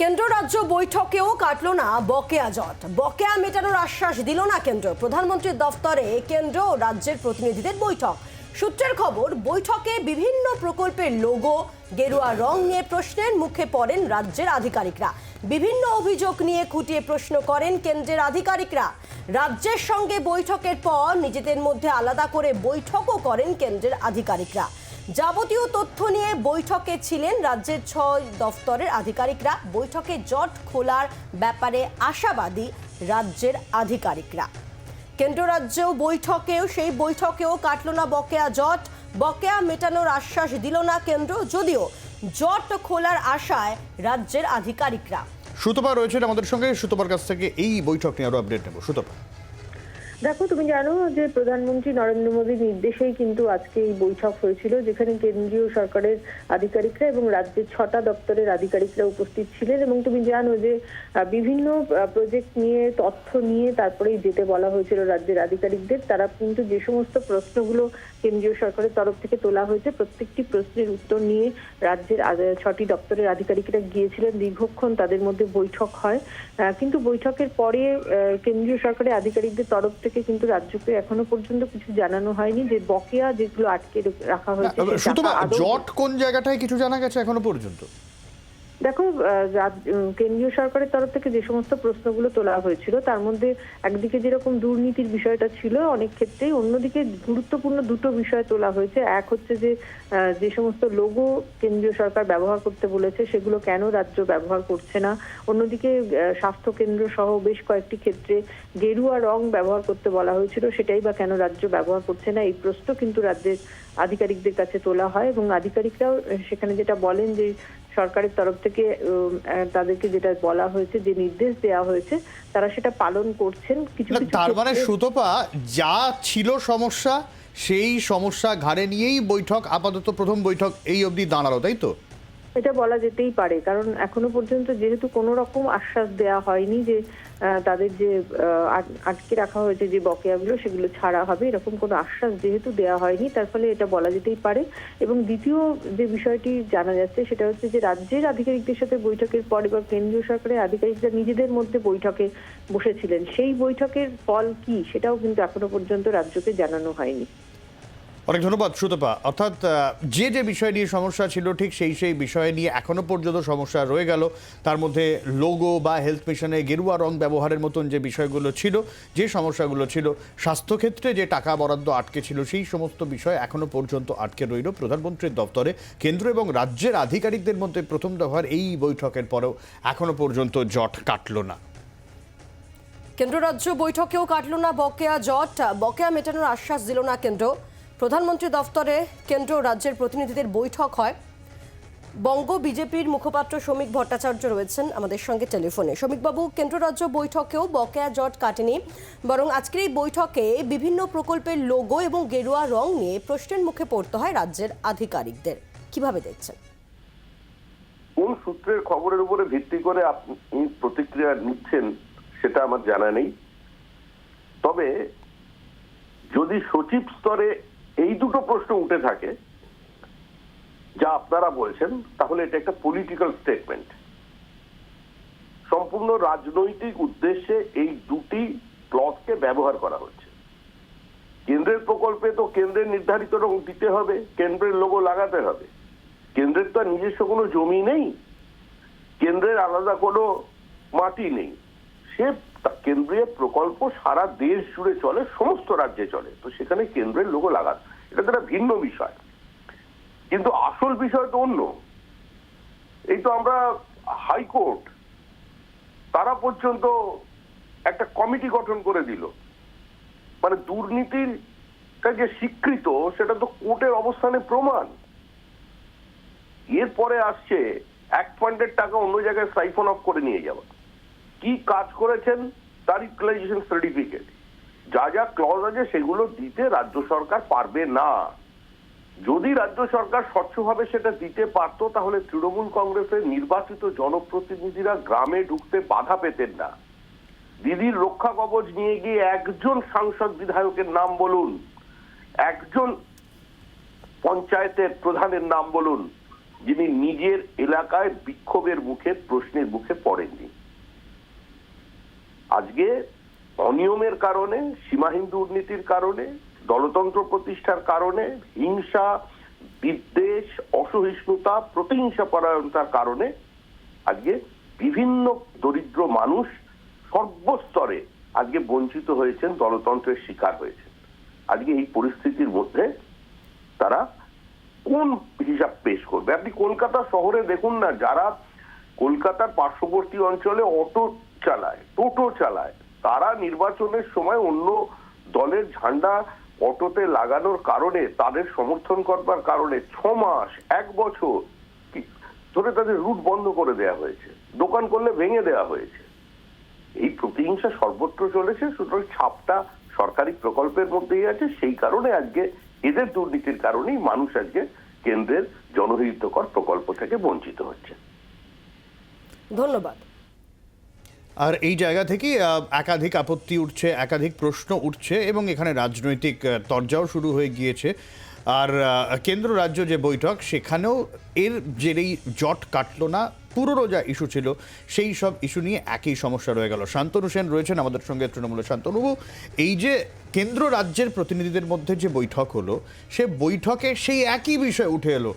কেন্দ্র রাজ্য বৈঠকেও কাটল না বকেয়া জট। বকেয়া মেটানোর আশ্বাস দিল না কেন্দ্র। প্রধানমন্ত্রীর দফতরে কেন্দ্র ও রাজ্যের প্রতিনিধিদের বৈঠক। সূত্রের খবর, বৈঠকে বিভিন্ন প্রকল্পের লোগো, গেরুয়া রং নিয়ে প্রশ্নের মুখে পড়েন রাজ্যের আধিকারিকরা। বিভিন্ন অভিযোগ নিয়ে খুঁটিয়ে প্রশ্ন করেন কেন্দ্রের আধিকারিকরা। রাজ্যের সঙ্গে বৈঠকের পর নিজেদের মধ্যে আলাদা করে বৈঠকও করেন কেন্দ্রের আধিকারিকরা। যাবতীয় তথ্য নিয়ে বৈঠকে ছিলেন রাজ্যের ছয় দফতরের আধিকারিকরা। বৈঠকে জট খোলার ব্যাপারে আশাবাদী রাজ্যের আধিকারিকরা। কেন্দ্র রাজ্যেও বৈঠকেও, সেই বৈঠকেও কাটল না বকেয়া জট। বকেয়া মেটানোর আশ্বাস দিল না কেন্দ্র, যদিও জট খোলার আশায় রাজ্যের আধিকারিকরা। সুতপা রয়েছেন আমাদের সঙ্গে। সুতপার কাছ থেকে এই বৈঠক নিয়ে আরও আপডেট নেব। সুতপা। দেখো, তুমি জানো যে প্রধানমন্ত্রী নরেন্দ্র মোদীর নির্দেশেই কিন্তু আজকে এই বৈঠক হয়েছিল, যেখানে কেন্দ্রীয় সরকারের আধিকারিকরা এবং রাজ্যের ছটা দপ্তরের আধিকারিকরা উপস্থিত ছিলেন এবং তুমি জানো যে বিভিন্ন প্রজেক্ট নিয়ে, তথ্য নিয়ে তারপরেই যেতে বলা হয়েছিল রাজ্যের আধিকারিকদের। তারা কিন্তু যে সমস্ত প্রশ্নগুলো কেন্দ্রীয় সরকারের তরফ থেকে তোলা হয়েছে, প্রত্যেকটি প্রশ্নের উত্তর নিয়ে রাজ্যের ছটি দপ্তরের আধিকারিকরা গিয়েছিলেন। দীর্ঘক্ষণ তাদের মধ্যে বৈঠক হয়। কিন্তু বৈঠকের পরে কেন্দ্রীয় সরকারের আধিকারিকদের তরফ থেকে কিন্তু রাজ্যকে এখনও পর্যন্ত কিছু জানানো হয়নি যে বকেয়া যেগুলো আটকে রাখা হয়েছে জট কোন জায়গাটায় কিছু জানা গেছে এখনও পর্যন্ত? দেখো কেন্দ্রীয় সরকারের তরফ থেকে যে সমস্ত প্রশ্নগুলো তোলা হয়েছিল, তার মধ্যে একদিকে যেরকম দুর্নীতির বিষয়টা ছিল, অনেক ক্ষেত্রেই অন্যদিকে গুরুত্বপূর্ণ দুটো বিষয় তোলা হয়েছে। এক হচ্ছে যে যে সমস্ত লোগো কেন্দ্রীয় সরকার ব্যবহার করতে বলেছে, সেগুলো কেন রাজ্য ব্যবহার করছে না? অন্যদিকে স্বাস্থ্য কেন্দ্র সহ বেশ কয়েকটি ক্ষেত্রে গেরুয়া রং ব্যবহার করতে বলা হয়েছিল, সেটাই বা কেন রাজ্য ব্যবহার করছে না? এই প্রশ্ন কিন্তু রাজ্যের আধিকারিকদের কাছে তোলা হয় এবং আধিকারিকরাও সেখানে যেটা বলেন যে সরকারের তরফ থেকে তাদেরকে যেটা বলা হয়েছে যে নির্দেশ দেওয়া হয়েছে তারা সেটা পালন করছেন। কিছু কিছু তার মানে সুতপা যা ছিল সমস্যা সেই সমস্যা ঘাড়ে নিয়েই বৈঠক আপাতত প্রথম বৈঠক এই অবধি দাঁড়াল তাই তো? এটা বলা যেতেই পারে। কারণ এখনও পর্যন্ত যেহেতু কোনো রকম আশ্বাস দেওয়া হয়নি যে তাদের যে আটকে রাখা হয়েছে যে বকেয়াগুলো, সেগুলো ছাড়া হবে, এরকম কোনো আশ্বাস যেহেতু দেওয়া হয়নি, তার ফলে এটা বলা যেতেই পারে। এবং দ্বিতীয় যে বিষয়টি জানা যাচ্ছে, সেটা হচ্ছে যে রাজ্যের আধিকারিকদের সাথে বৈঠকের পর এবার কেন্দ্রীয় সরকারের আধিকারিকরা নিজেদের মধ্যে বৈঠকে বসেছিলেন। সেই বৈঠকের ফল কি, সেটাও কিন্তু এখনও পর্যন্ত রাজ্যকে জানানো হয়নি। অনেক ধন্যবাদ, সুতপা। অর্থাৎ যে যে বিষয় নিয়ে সমস্যা ছিল, ঠিক সেই সেই বিষয় নিয়ে এখনও পর্যন্ত সমস্যা রয়ে গেল। তার মধ্যে লোগো বা হেলথ মিশনে গেরুয়া রং ব্যবহারের মতন যে বিষয়গুলো ছিল, যে সমস্যাগুলো ছিল, স্বাস্থ্যক্ষেত্রে যে টাকা বরাদ্দ আটকে ছিল, সেই সমস্ত বিষয় এখনও পর্যন্ত আটকে রইল। প্রধানমন্ত্রীর দপ্তরে কেন্দ্র এবং রাজ্যের আধিকারিকদের মধ্যে প্রথম দফার এই বৈঠকের পরেও এখনও পর্যন্ত জট কাটল না। কেন্দ্র রাজ্য বৈঠকেও কাটল না, বকেয়া জট। বকেয়া মেটানোর আশ্বাস দিল না কেন্দ্র। প্রধানমন্ত্রী দফতরে কেন্দ্র ও রাজ্যের প্রতিনিধিদের বৈঠক হয়। বঙ্গ বিজেপির মুখপাত্র শ্রমিক ভট্টাচার্য রয়েছেন আমাদের সঙ্গে টেলিফোনে। শ্রমিকবাবু, কেন্দ্র রাজ্য বৈঠকেও বকেয়া জট কাটেনি, বরং আজকের এই বৈঠকে বিভিন্ন প্রকল্পের লোগো এবং গেরুয়া রং নিয়ে প্রশ্নের মুখে পড়তে হয় রাজ্যের আধিকারিকদের। কীভাবে দেখছেন? কোন সূত্রের খবরের উপরে ভিত্তি করে আপনি প্রতিক্রিয়া নিচ্ছেন সেটা আমার জানা নেই। তবে যদি সচিব স্তরে এই দুটো প্রশ্ন উঠে থাকে, যা আপনারা বলছেন, তাহলে এটা একটা পলিটিক্যাল স্টেটমেন্ট সম্পূর্ণ রাজনৈতিক উদ্দেশ্যে এই দুটি ক্লজকে ব্যবহার করা হচ্ছে। কেন্দ্রের প্রকল্পে তো কেন্দ্রের নির্ধারিত রং দিতে হবে, কেন্দ্রের লোগো লাগাতে হবে। কেন্দ্রের তো নিজস্ব কোনো জমি নেই, কেন্দ্রের আলাদা কোনো মাটি নেই। সে কেন্দ্রীয় প্রকল্প সারা দেশ জুড়ে চলে, সমস্ত রাজ্যে চলে। তো সেখানে কেন্দ্রের লোগো লাগান। এটা তো একটা ভিন্ন বিষয়। কিন্তু আসল বিষয় তো অন্য। এই তো আমরা হাইকোর্ট, তারা পর্যন্ত একটা কমিটি গঠন করে দিল। মানে দুর্নীতির যে স্বীকৃত, সেটা তো কোর্টের অবস্থানে প্রমাণ। এরপরে আসছে, এক ফান্ডের টাকা অন্য জায়গায় সাইফন অফ করে নিয়ে যাওয়া। কি কাজ করেছেন তার ইউটিলাইজেশন সার্টিফিকেট যা যা ক্লজ আছে সেগুলো দিতে রাজ্য সরকার পারবে না। যদি রাজ্য সরকার স্বচ্ছভাবে সেটা দিতে পারতো, তাহলে তৃণমূল কংগ্রেসের নির্বাচিত জনপ্রতিনিধিরা গ্রামে ঢুকতে বাধা পেতেন না। দিদির রক্ষা কবচ নিয়ে গিয়ে একজন সাংসদ বিধায়কের নাম বলুন, একজন পঞ্চায়েতের প্রধানের নাম বলুন, যিনি নিজের এলাকায় বিক্ষোভের মুখে, প্রশ্নের মুখে পড়েননি। আজকে অনিয়মের কারণে, সীমাহীন দুর্নীতির কারণে, দলতন্ত্র প্রতিষ্ঠার কারণে, হিংসা, বিদ্বেষ, অসহিষ্ণুতা, প্রতিহিংসা পরায়ণতার কারণে আজকে বিভিন্ন দরিদ্র মানুষ সর্বস্তরে আজকে বঞ্চিত হয়েছেন, দলতন্ত্রের শিকার হয়েছেন। আজকে এই পরিস্থিতির মধ্যে তারা কোন হিসাব পেশ করবে? আপনি কলকাতা শহরে দেখুন না, যারা কলকাতার পার্শ্ববর্তী অঞ্চলে অটো চালায়, টোটো চালায়। তারা নির্বাচনের সময় অন্য দলের ঝান্ডা অটোতে লাগানোর কারণে তাদের সমর্থন করবার কারণে ছ মাস, এক বছর ধরে তাদের রুট বন্ধ করে দেয়া হয়েছে। দোকান করলে ভেঙে দেওয়া হয়েছে। এই প্রতিহিংসা সর্বত্র চলেছে, সুতরাং ছাপটা সরকারি প্রকল্পের মধ্যেই আছে। সেই কারণে আজকে এদের দুর্নীতির কারণেই মানুষ আজকে কেন্দ্রের জনহিতকর প্রকল্প থেকে বঞ্চিত হচ্ছে। ধন্যবাদ। আর এই জায়গা আহ, একাধিক আপত্তি উঠছে একাধিক প্রশ্ন উঠছে এবং এখানে রাজনৈতিক তরজাও শুরু হয়ে গিয়েছে। আর কেন্দ্র রাজ্য যে বৈঠক সেখানেও এর জেরেই জট কাটলো না। পুরনো যা ইস্যু ছিল সেই সব ইস্যু নিয়ে একই সমস্যা রয়ে গেল। শান্তনু সেন রয়েছেন আমাদের সঙ্গে তৃণমূলের শান্তনুবাবু। এই যে কেন্দ্র রাজ্যের প্রতিনিধিদের মধ্যে যে বৈঠক হলো সে বৈঠকে সেই একই বিষয় উঠে এলো।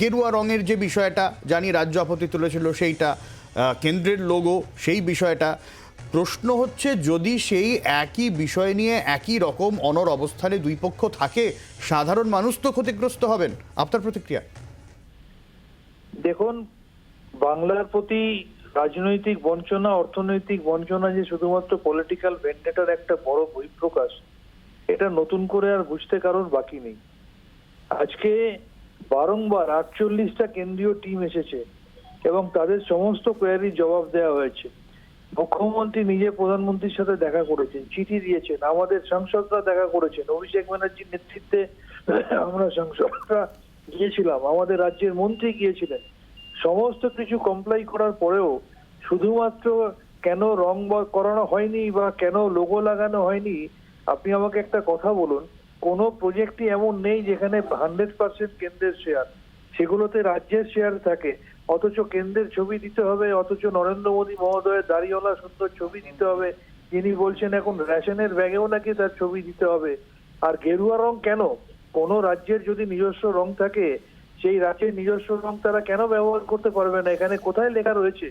গেরুয়া রঙের যে বিষয়টা জানি রাজ্য আপত্তি তুলেছিল সেইটা কেন্দ্রের লোগো সেই বিষয়টা। প্রশ্ন হচ্ছে, যদি সেই একই বিষয় নিয়ে একই রকম অনর অবস্থানে দুই পক্ষ থাকে, সাধারণ মানুষ তো ক্ষতিগ্রস্ত হবেন। আপনার প্রতিক্রিয়া? দেখুন, বাংলার প্রতি রাজনৈতিক বঞ্চনা, অর্থনৈতিক বঞ্চনা যে শুধুমাত্র পলিটিক্যাল ভেন্ডেটার একটা বড় বহিঃপ্রকাশ এটা নতুন করে আর বুঝতে কারণ বাকি নেই। আজকে বারংবার আটচল্লিশটা কেন্দ্রীয় টিম এসেছে এবং তাদের সমস্ত কোয়ারির জবাব দেওয়া হয়েছে। মুখ্যমন্ত্রী নিজে প্রধানমন্ত্রীর সাথে দেখা করেছেন, চিঠি দিয়েছেন, আমাদের সাংসদরা দেখা করেছেন, অভিষেক ব্যানার্জির নেতৃত্বে আমরা সাংসদরা গিয়েছিলাম, আমাদের রাজ্যের মন্ত্রী গিয়েছিলেন। সমস্ত কিছু কমপ্লাই করার পরেও শুধুমাত্র কেন রং করানো হয়নি বা কেন লোগো লাগানো হয়নি, আপনি আমাকে একটা কথা বলুন, কোনো প্রজেক্টই এমন নেই যেখানে হান্ড্রেড পার্সেন্ট কেন্দ্রের শেয়ার সেগুলোতে রাজ্যের শেয়ার থাকে। অথচ কেন্দ্রের ছবি দিতে হবে, অথচ নরেন্দ্র মোদী মহোদয়ের দাড়িওয়ালা সুন্দর ছবি দিতে হবে। যিনি বলছেন, এখন রেশনের ব্যাগেও নাকি তার ছবি দিতে হবে। আর গেরুয়া রং কেন? কোন রাজ্যের যদি নিজস্ব রং থাকে, সেই রাজ্যের নিজস্ব রং তারা কেন ব্যবহার করতে পারবে না? এখানে কোথায় লেখা রয়েছে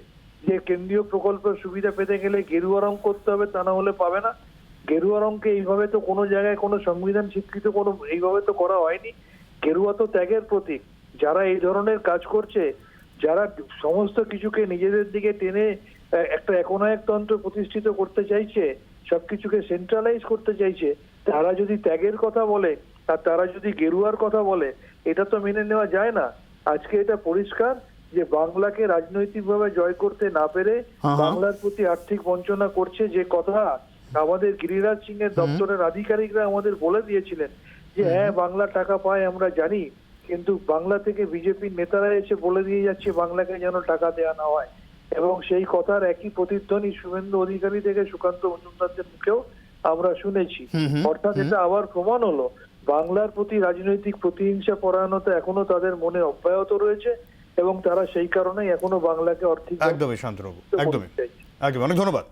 যে কেন্দ্রীয় প্রকল্পের সুবিধা পেতে গেলে গেরুয়া রং করতে হবে তা না হলে পাবে না? গেরুয়া রংকে এইভাবে তো কোনো জায়গায় কোনো সংবিধান স্বীকৃত কোনো, এইভাবে তো করা হয়নি। গেরুয়া তো ত্যাগের প্রতীক। যারা এই ধরনের কাজ করছে যারা সমস্ত কিছুকে নিজেদের দিকে টেনে একটা একনায়কতন্ত্র প্রতিষ্ঠিত করতে চাইছে সবকিছুকে সেন্ট্রালাইজ করতে চাইছে তারা যদি ত্যাগের কথা বলে আর তারা যদি গেরুয়ার কথা বলে এটা তো মেনে নেওয়া যায় না। আজকে এটা পরিষ্কার যে বাংলাকে রাজনৈতিকভাবে জয় করতে না পেরে হ্যাঁ, হ্যাঁ। বাংলার প্রতি আর্থিক বঞ্চনা করছে যে কথা আমাদের গিরিরাজ সিং এর দপ্তরের আধিকারিকরা আমাদের বলে দিয়েছিলেন যে হ্যাঁ বাংলা টাকা পায় আমরা জানি কিন্তু বাংলা থেকে বিজেপির নেতারা এসে বলে দিয়ে যাচ্ছে বাংলাকে যেন টাকা দেওয়া না হয়। এবং সেই কথার একই প্রতিধ্বনি শুভেন্দু অধিকারী থেকে সুকান্ত মজুমদারদের মুখেও আমরা শুনেছি। অর্থাৎ এটা আবার প্রমাণ হলো বাংলার প্রতি রাজনৈতিক প্রতিহিংসা পরায়ণতা এখনও তাদের মনে অব্যাহত রয়েছে এবং তারা সেই কারণেই এখনও বাংলাকে আর্থিক একদমই শান্তনুবাবু একদমই। একদম অনেক ধন্যবাদ।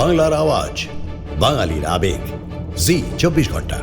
বাংলার আওয়াজ বাঙালির আবেগ জি চব্বিশ ঘণ্টা।